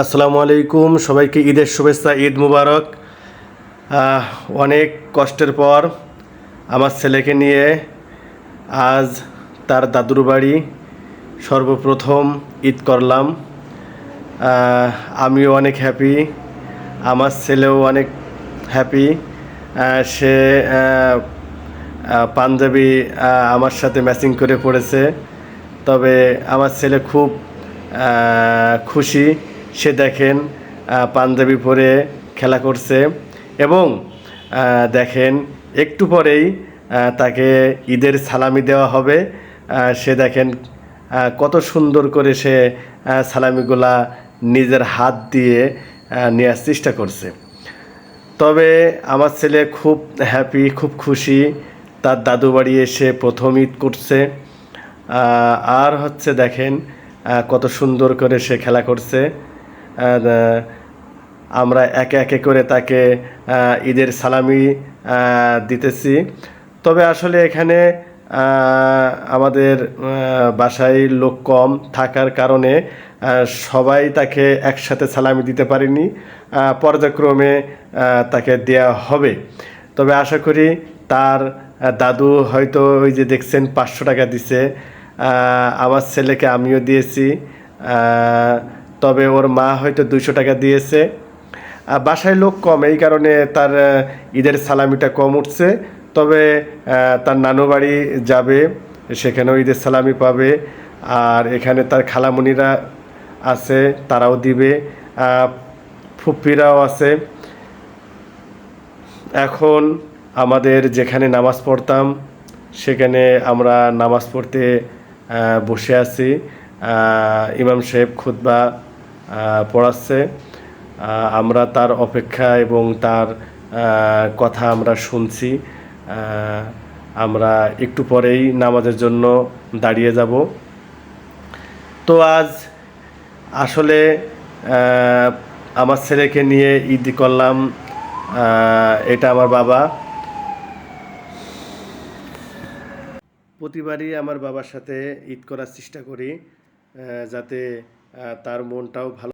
আসসালামু আলাইকুম, সবাইকে ঈদের শুভেচ্ছা, ঈদ মুবারক। অনেক কষ্টের পর আমার ছেলেকে নিয়ে আজ তার দাদুর বাড়ি সর্বপ্রথম ঈদ করলাম। আমিও অনেক হ্যাপি আমার ছেলেও অনেক হ্যাপি সে পাঞ্জাবি আমার সাথে ম্যাচিং করে পড়েছে। তবে আমার ছেলে খুব খুশি। সে দেখেন পাঞ্জাবি পরে খেলা করছে এবং দেখেন একটু পরেই তাকে ঈদের সালামি দেওয়া হবে। সে দেখেন কত সুন্দর করে সে সালামিগুলা নিজের হাত দিয়ে নেওয়ার চেষ্টা করছে। তবে আমার ছেলে খুব হ্যাপি খুব খুশি। তার দাদু বাড়ি এসে প্রথম ঈদ করছে। আর হচ্ছে দেখেন কত সুন্দর করে সে খেলা করছে। আমরা একে একে করে তাকে ঈদের সালামি দিতেছি। তবে আসলে এখানে আমাদের বাসায় লোক কম থাকার কারণে সবাই তাকে একসাথে সালামি দিতে পারেনি। পর্যায়ক্রমে তাকে দেয়া হবে। তবে আশা করি তার দাদু হয়তো ওই যে দেখছেন পাঁচশো টাকা দিছে। আমার ছেলেকে আমিও দিয়েছি। তবে ওর মা হয়তো দুশো টাকা দিয়েছে। বাসায় লোক কম এই কারণে তার ঈদের সালামিটা কম উঠছে। তবে তার নানু বাড়ি যাবে সেখানেও ঈদের সালামি পাবে। আর এখানে তার খালামণিরা আছে তারাও দিবে। ফুপ্পিরাও আছে। এখন আমাদের যেখানে নামাজ পড়তাম সেখানে আমরা নামাজ পড়তে বসে আছি। ইমাম সাহেব আহ, পড়াচ্ছে। আমরা তার অপেক্ষা এবং তার কথা আমরা শুনছি। আমরা একটু পরেই নামাজের জন্য দাঁড়িয়ে যাব। তো আজ আসলে আমার ছেলেকে নিয়ে ঈদ করলাম। এটা আমার বাবা। প্রতিবারই আমার বাবার সাথে ঈদ করার চেষ্টা করি যাতে তার মনটাও ভালো